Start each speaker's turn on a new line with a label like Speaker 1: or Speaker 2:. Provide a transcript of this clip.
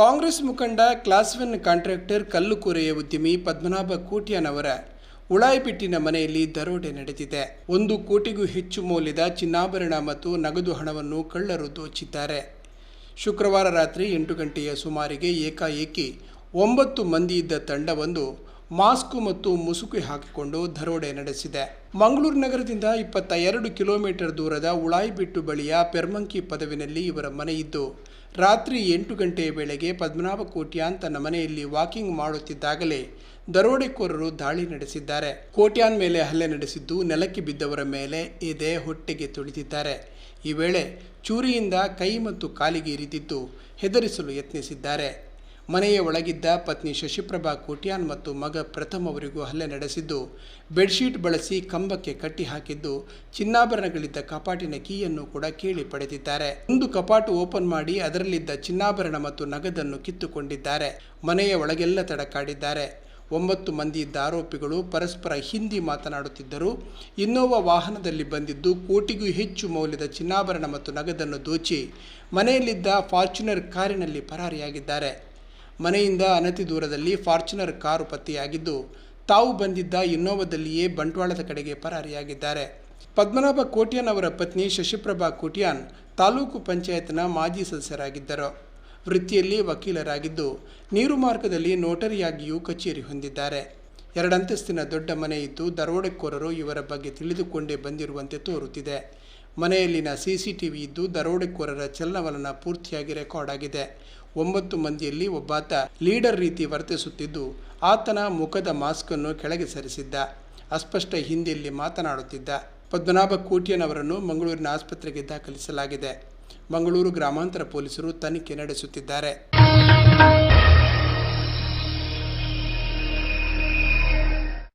Speaker 1: ಕಾಂಗ್ರೆಸ್ ಮುಖಂಡ class one contractor ಕಲ್ಲುಕೋರೆಯ ಉದ್ಯಮಿ ಪದ್ಮನಾಭ ಕೋಟ್ಯಾನವರ ಉಳಾಯಿಬಿಟ್ಟಿನ ಮನೆಯಲ್ಲಿ ದರೋಡೆ ನಡೆದಿದೆ. ಒಂದು ಕೋಟಿಗೂ ಹೆಚ್ಚು ಮೌಲ್ಯದ ಚಿನ್ನಾಭರಣ ಮತ್ತು ನಗದು ಹಣವನ್ನು ಕಳ್ಳರು ದೋಚಿದ್ದಾರೆ. ಶುಕ್ರವಾರ ರಾತ್ರಿ ಎಂಟು ಗಂಟೆಯ ಸುಮಾರಿಗೆ ಏಕಾಏಕಿ ಒಂಬತ್ತು ಮಂದಿ ಇದ್ದ ತಂಡವೊಂದು ಮಾಸ್ಕು ಮತ್ತು ಮುಸುಕು ಹಾಕಿಕೊಂಡು ದರೋಡೆ ನಡೆಸಿದೆ. ಮಂಗಳೂರು ನಗರದಿಂದ ಇಪ್ಪತ್ತ ಎರಡು ಕಿಲೋಮೀಟರ್ ದೂರದ ಉಳಾಯಿಬಿಟ್ಟು ಬಳಿಯ ಪೆರ್ಮಂಕಿ ಪದವಿನಲ್ಲಿ ಇವರ ಮನೆ ಇದ್ದು, ರಾತ್ರಿ ಎಂಟು ಗಂಟೆಯ ವೇಳೆಗೆ ಪದ್ಮನಾಭ ಕೋಟ್ಯಾನ್ ತನ್ನ ಮನೆಯಲ್ಲಿ ವಾಕಿಂಗ್ ಮಾಡುತ್ತಿದ್ದಾಗಲೇ ದರೋಡೆಕೋರರು ದಾಳಿ ನಡೆಸಿದ್ದಾರೆ. ಕೋಟ್ಯಾನ್ ಮೇಲೆ ಹಲ್ಲೆ ನಡೆಸಿದ್ದು, ನೆಲಕ್ಕೆ ಬಿದ್ದವರ ಮೇಲೆ ಎದೆ ಹೊಟ್ಟೆಗೆ ತುಳಿದಿದ್ದಾರೆ. ಈ ವೇಳೆ ಚೂರಿಯಿಂದ ಕೈ ಮತ್ತು ಕಾಲಿಗೆ ಇರಿದಿದ್ದು ಹೆದರಿಸಲು ಯತ್ನಿಸಿದ್ದಾರೆ. ಮನೆಯ ಒಳಗಿದ್ದ ಪತ್ನಿ ಶಶಿಪ್ರಭಾ ಕೋಟ್ಯಾನ್ ಮತ್ತು ಮಗ ಪ್ರಥಮ್ ಅವರಿಗೂ ಹಲ್ಲೆ ನಡೆಸಿದ್ದು. ಬೆಡ್ಶೀಟ್ ಬಳಸಿ ಕಂಬಕ್ಕೆ ಕಟ್ಟಿ ಹಾಕಿದ್ದು. ಚಿನ್ನಾಭರಣಗಳಿದ್ದ ಕಪಾಟಿನ ಕೀಯನ್ನು ಕೂಡ ಕೇಳಿ ಪಡೆದಿದ್ದಾರೆ. ಒಂದು ಕಪಾಟು ಓಪನ್ ಮಾಡಿ ಅದರಲ್ಲಿದ್ದ ಚಿನ್ನಾಭರಣ ಮತ್ತು ನಗದನ್ನು ಕಿತ್ತುಕೊಂಡಿದ್ದಾರೆ. ಮನೆಯ ಒಳಗೆಲ್ಲ ತಡಕಾಡಿದ್ದಾರೆ. ಒಂಬತ್ತು ಮಂದಿ ಇದ್ದ ಆರೋಪಿಗಳು ಪರಸ್ಪರ ಹಿಂದಿ ಮಾತನಾಡುತ್ತಿದ್ದರು. ಇನ್ನೋವಾ ವಾಹನದಲ್ಲಿ ಬಂದಿದ್ದು ಕೋಟಿಗೂ ಹೆಚ್ಚು ಮೌಲ್ಯದ ಚಿನ್ನಾಭರಣ ಮತ್ತು ನಗದನ್ನು ದೋಚಿ ಮನೆಯಲ್ಲಿದ್ದ ಫಾರ್ಚುನರ್ ಕಾರಿನಲ್ಲಿ ಪರಾರಿಯಾಗಿದ್ದಾರೆ. ಮನೆಯಿಂದ ಅನತಿ ದೂರದಲ್ಲಿ ಫಾರ್ಚುನರ್ ಕಾರು ಪತ್ತೆಯಾಗಿದ್ದು, ತಾವು ಬಂದಿದ್ದ ಇನ್ನೋವಾದಲ್ಲಿಯೇ ಬಂಟ್ವಾಳದ ಕಡೆಗೆ ಪರಾರಿಯಾಗಿದ್ದಾರೆ. ಪದ್ಮನಾಭ ಕೋಟ್ಯಾನ್ ಅವರ ಪತ್ನಿ ಶಶಿಪ್ರಭಾ ಕೋಟ್ಯಾನ್ ತಾಲೂಕು ಪಂಚಾಯತ್ನ ಮಾಜಿ ಸದಸ್ಯರಾಗಿದ್ದರು. ವೃತ್ತಿಯಲ್ಲಿ ವಕೀಲರಾಗಿದ್ದು, ನೀರು ಮಾರ್ಗದಲ್ಲಿ ನೋಟರಿಯಾಗಿಯೂ ಕಚೇರಿ ಹೊಂದಿದ್ದಾರೆ. ಎರಡಂತಸ್ತಿನ ದೊಡ್ಡ ಮನೆ ಇದ್ದು, ದರೋಡೆಕೋರರು ಇವರ ಬಗ್ಗೆ ತಿಳಿದುಕೊಂಡೇ ಬಂದಿರುವಂತೆ ತೋರುತ್ತಿದೆ. ಮನೆಯಲ್ಲಿನ ಸಿಸಿಟಿವಿ ಇದ್ದು ದರೋಡೆಕೋರರ ಚಲನವಲನ ಪೂರ್ತಿಯಾಗಿ ರೆಕಾರ್ಡ್ ಆಗಿದೆ. ಒಂಬತ್ತು ಮಂದಿಯಲ್ಲಿ ಒಬ್ಬಾತ ಲೀಡರ್ ರೀತಿ ವರ್ತಿಸುತ್ತಿದ್ದು, ಆತನ ಮುಖದ ಮಾಸ್ಕನ್ನು ಕೆಳಗೆ ಸರಿಸಿದ್ದ. ಅಸ್ಪಷ್ಟ ಹಿಂದಿಯಲ್ಲಿ ಮಾತನಾಡುತ್ತಿದ್ದ. ಪದ್ಮನಾಭ ಕೂಟಿಯನವರನ್ನು ಮಂಗಳೂರಿನ ಆಸ್ಪತ್ರೆಗೆ ದಾಖಲಿಸಲಾಗಿದೆ. ಮಂಗಳೂರು ಗ್ರಾಮಾಂತರ ಪೊಲೀಸರು ತನಿಖೆ ನಡೆಸುತ್ತಿದ್ದಾರೆ.